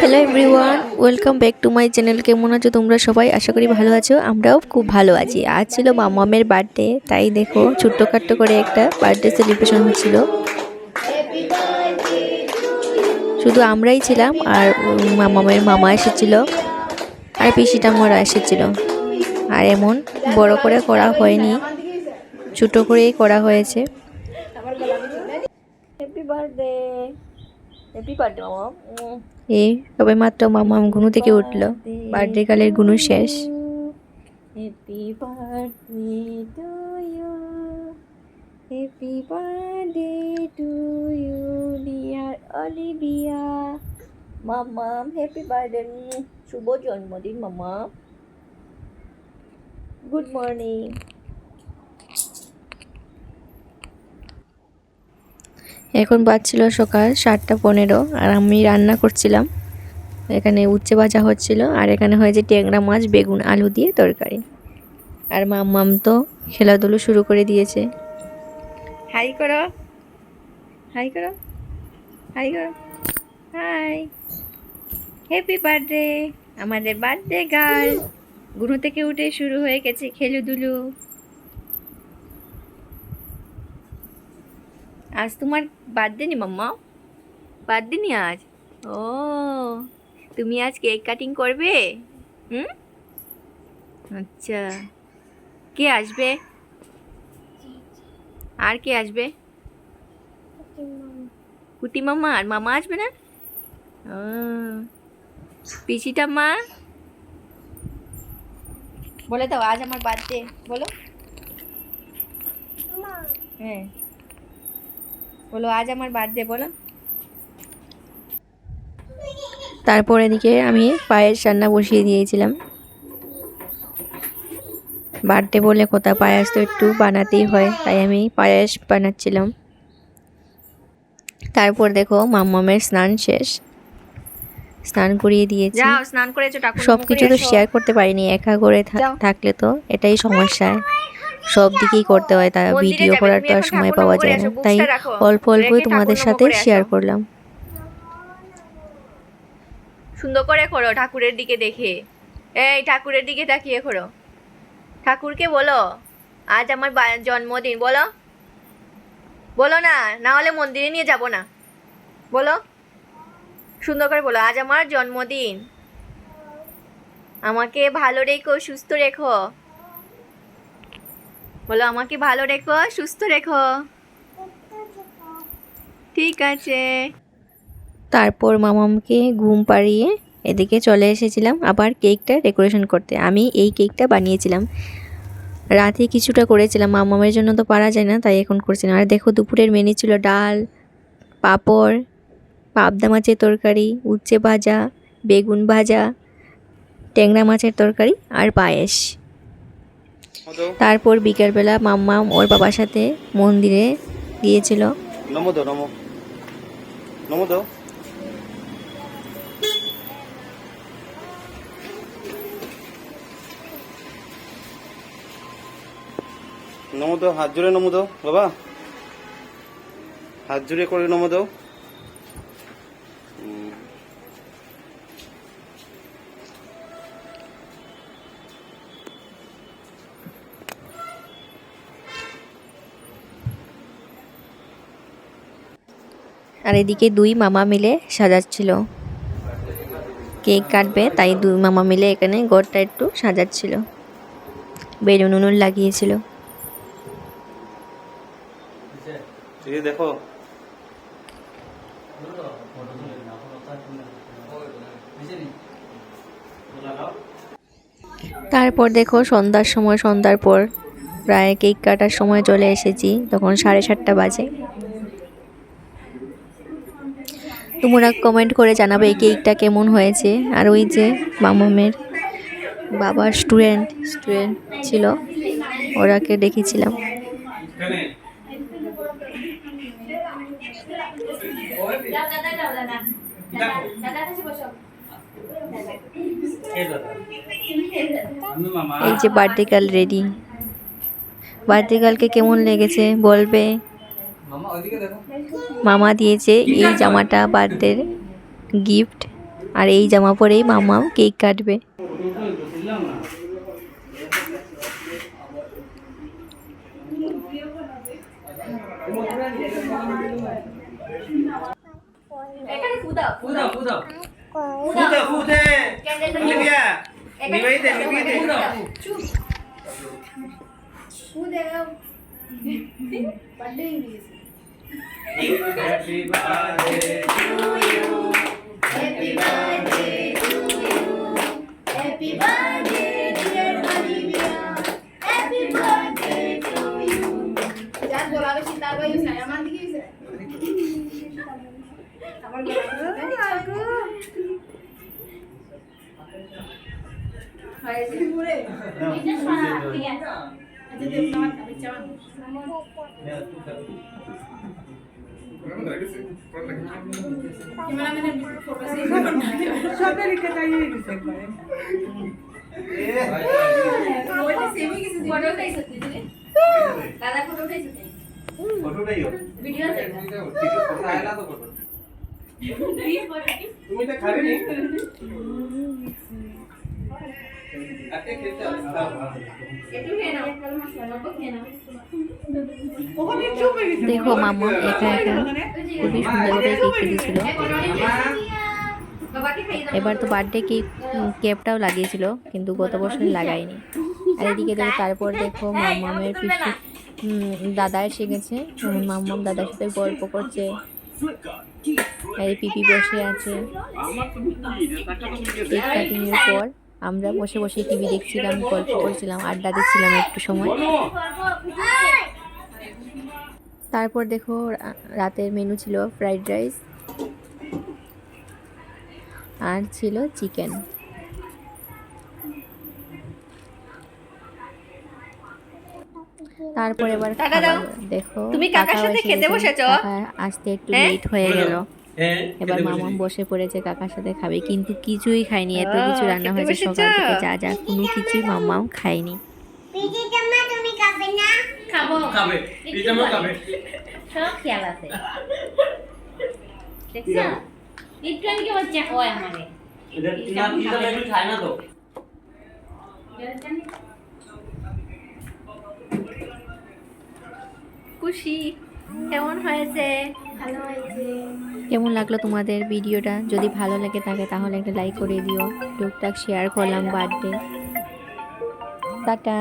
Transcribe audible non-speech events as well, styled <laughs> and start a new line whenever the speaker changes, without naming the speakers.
Hello everyone welcome back to my channel কেমন আছো তোমরা সবাই? আশা করি ভালো আছো, আমরাও খুব ভালো আছি। আজ ছিল মামামের বার্থডে তাই দেখো ছোট্টখাট্ট করে একটা বার্থডে সেলিব্রেশন হচ্ছিল। শুধু আমরাই ছিলাম আর মামামের মামা এসেছিল আর পিসিটা মরা এসেছিল। আর এমন বড় করে করা হয়নি, ছোট করেই করা হয়েছে। হ্যাপি বার্থডে হ্যাপি বার্থডে মামা সবে মাত্র মামা ঘুনু থেকে উঠল। বার্থডে কালের গুনু শেষ। Happy birthday to you happy birthday to you dear Olivia Mamam happy birthday শুভ জন্মদিন মামা গুড মর্নিং এখন বাজছিল সকাল সাতটা পনেরো আর আমি রান্না করছিলাম। এখানে উচ্ছে ভাজা হচ্ছিল আর এখানে হয়েছে ট্যাংরা মাছ, বেগুন, আলু দিয়ে তরকারি। আর মাম্মাম তো খেলাধুলো শুরু করে দিয়েছে। হাই করো। হাই করো। হাই করো। হাই। হ্যাপি বার্থডে আমাদের বার্থডে গার্ল গুরু থেকে উঠে শুরু হয়ে গেছে খেলুদুলু। আজ তোমার বার্থডে নি মাম্মা? বার্থডে নি আজ? ও তুমি আজ কেক কাটিং করবে? হুম? আচ্ছা। কে আসবে? আর কে আসবে? কুটি মামা আর মামা আসবে না? ও পিসিটা মা? বলে দাও আজ আমার বার্থডে বলো। হ্যাঁ। বলো আজ আমার বার্থডে বলো। তারপর এদিকে আমি পায়েস রান্না বসিয়ে দিয়েছিলাম। বার্থডে বলে কোথা পায়েস তো একটু বানাতেই হয় তাই আমি পায়েস বানাচ্ছিলাম। তারপর দেখো মাম্মামের স্নান শেষ। স্নান করিয়ে দিয়েছি। সব কিছু তো শেয়ার করতে পারিনি একা করে থাকলে তো এটাই সমস্যা। সব দিকেই করতে হয় তা ভিডিও করার তো আর সময় পাওয়া যায় না। তাই অল্প অল্পই তোমাদের সাথে শেয়ার করলাম।
সুন্দর করে করো ঠাকুরের দিকে দেখে। এই ঠাকুরের দিকে তাকিয়ে করো। ঠাকুরকে বলো আজ আমার জন্মদিন বলো। বলো না না হলে মন্দিরে নিয়ে যাব না। বলো। সুন্দর করে বলো আজ আমার জন্মদিন। আমাকে ভালো রেখো সুস্থ রেখো। বলো, আমাকে ভালো রেখো, সুস্থ রেখো। ঠিক আছে।
তারপর মামামকে ঘুম পাড়িয়ে এদিকে চলে এসেছিলাম আবার কেকটা ডেকোরেশন করতে। আমি এই কেকটা বানিয়েছিলাম। রাতে কিছুটা করেছিলাম, মামামের জন্য তো পারা যায় না, তাই এখন করছিলাম আর দেখো, দুপুরের মেনু ছিল ডাল, পাঁপড়, পাবদা মাছের তরকারি, উচ্ছে ভাজা, বেগুন ভাজা, ট্যাংরা মাছের তরকারি আর পায়েস। তারপর বিকেলবেলা মাম্মা ওর বাবার সাথে মন্দিরে গিয়েছিল।
নমো। দাও হাত জোরে নমো দাও বাবা। হাত জোরে করে নমো দাও
আর এদিকে দুই মামা মিলে সাজাচ্ছিল। কেক কাটবে তাই দুই মামা মিলে এখানে ঘরটা একটু সাজাচ্ছিল। বেলুন উনুন লাগিয়েছিল।
দেখো।
তারপর দেখো সন্ধ্যার সময় সন্ধ্যার পর প্রায় কেক কাটার সময় চলে এসেছি তখন সাড়ে সাতটা বাজে। তোমরা কমেন্ট করে জানাবে এই কেকটা কেমন হয়েছে। আর ওই যে মামামের বাবার স্টুডেন্ট স্টুডেন্ট ছিল ওরাকে দেখেছিলাম। এই যে বার্থডে গার্ল রেডি বার্থডে গার্লকে কেমন লেগেছে বলবে? মামা দিয়েছে এই জামাটা বার্থডের গিফট আর এই জামা পরেই মাম্মাম কেক কাটবে।
এখানে ফুদাও
ফুদা ফুদে নিবিয়া নিবাই দে নিবিয়ে দে হ্যাপি বার্থডে
ফটো উঠাইছো তুই দিদি? দাদা ফটো উঠাইছো তুই?
ফটোটাই
ভিডিও আছে <laughs>
তুমি তো খাবে নি? আতে খেতে আসতা
একটু খেয়ে নাও অল্প খেয়ে নাও
দেখো মাম্মা একা একা খুবই সুন্দরভাবে কেক কেটেছিল। এবার তো বার্থডে কেক কেপটাও লাগিয়েছিল কিন্তু গত বছর লাগায়নি। আর এদিকে দেখো তারপর দেখো মাম্মামের পিছু হুম, দাদা এসে গেছে। মাম্মাম দাদার সাথে গল্প করছে। পিপি বসে আছে। কেক কাটিং এর পর আমরা বসে বসে টিভি দেখছিলাম গল্প করছিলাম আড্ডা দিচ্ছিলাম একটু সময়। তারপর দেখো রা- রাতের মেনু ছিল ফ্রাইড রাইস আর ছিল চিকেন তারপর এবার দেখো
তুমি কাকার সাথে
এসে
খেতে বসেছো?
আসতে একটু? লেট হয়ে গেল।
হ্যাঁ
এবার মামা বসে পড়েছে কাকার সাথে খাবে কিন্তু কিছুই খায়নি এত কিছু রান্না হয়েছে সকাল থেকে যা যা কোনো কিছুই মামাও খায়নি।
খাব
খাবে। পিজামা খাবে।
সব খেয়াল আছে। দেখছ? একটু আমি কেবল চা হয় আমারে
এটা টিনা পিজা বেবি খায় না তো।
খুশি কেমন হয়েছে? ভালো হয়েছে।
কেমন লাগল তোমাদের ভিডিওটা? যদি ভালো লাগে থাকে তাহলে একটা লাইক করে দিও। টুকটাক শেয়ার করলাম বার্থডে টাটা।